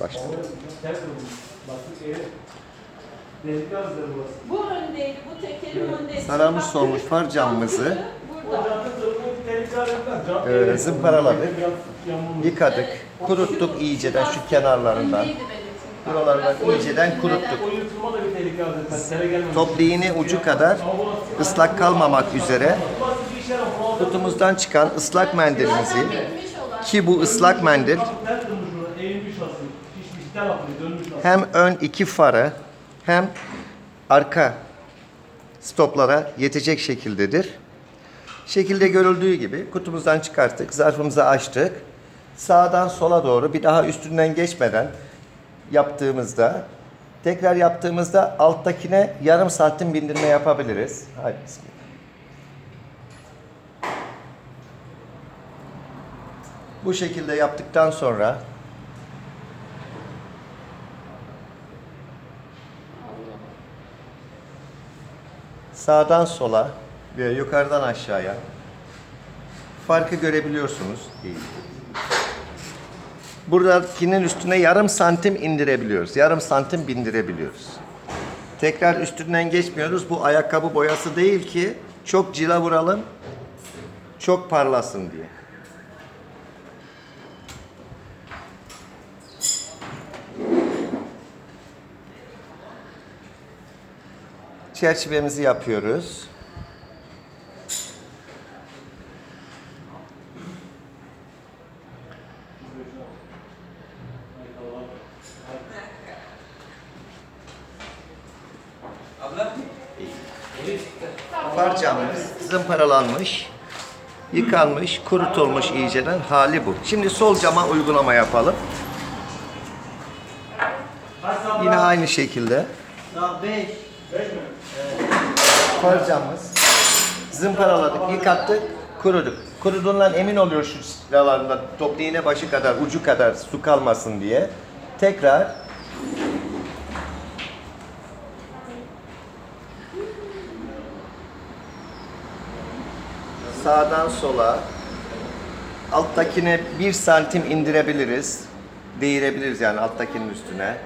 Başla. Ters olmuş. Baktık eğri. Delikli azdır burası. Bu öndeydi, bu tekerin öndeydi. Sararmış solmuş far camımızı. Cadde Ee, zımparaladık. Yıkadık, kuruttuk iyiceden şu kenarlarından. Buralardan iyiceden kuruttuk. Top iğne ucu kadar ıslak kalmamak üzere kutumuzdan çıkan ıslak mendilimizi ki bu ıslak mendil hem ön iki farı hem arka stoplara yetecek şekildedir. Şekilde görüldüğü gibi kutumuzdan çıkarttık, zarfımızı açtık. Sağdan sola doğru bir daha üstünden geçmeden yaptığımızda tekrar yaptığımızda alttakine yarım santim bindirme yapabiliriz. Haydi bismillah. Bu şekilde yaptıktan sonra sağdan sola ve yukarıdan aşağıya farkı görebiliyorsunuz. Buradakinin üstüne yarım santim indirebiliyoruz. Yarım santim bindirebiliyoruz. Tekrar üstünden geçmiyoruz. Bu ayakkabı boyası değil ki çok cila vuralım, çok parlasın diye. Çerçevemizi yapıyoruz. Far camımız zımparalanmış, yıkanmış, kurutulmuş iyiceden hali bu. Şimdi sol cama uygulama yapalım. Yine aynı şekilde. Daha 5. Camımız zımparaladık, yıkattık, kuruduk. Kuruduğundan emin oluyor şu sıralarında top iğne başı kadar, ucu kadar su kalmasın diye. Tekrar sağdan sola alttakine bir santim indirebiliriz. Değirebiliriz yani alttakinin üstüne.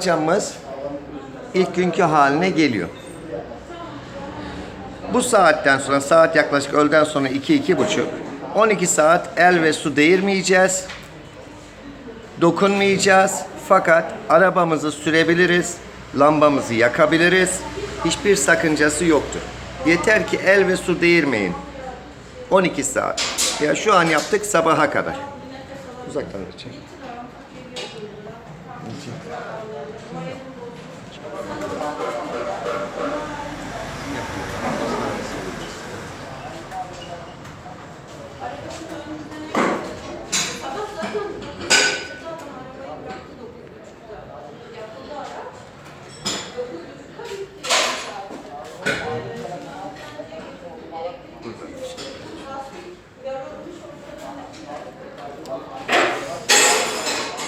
Camımız Arabanın gözüne. ilk günkü haline geliyor. Bu saatten sonra saat yaklaşık öğleden sonra 2 buçuk 12 saat el ve su değirmeyeceğiz. Dokunmayacağız. Fakat arabamızı sürebiliriz. Lambamızı yakabiliriz. Hiçbir sakıncası yoktur. Yeter ki el ve su değirmeyin. 12 saat. Ya şu an yaptık sabaha kadar. Uzaktan da çek.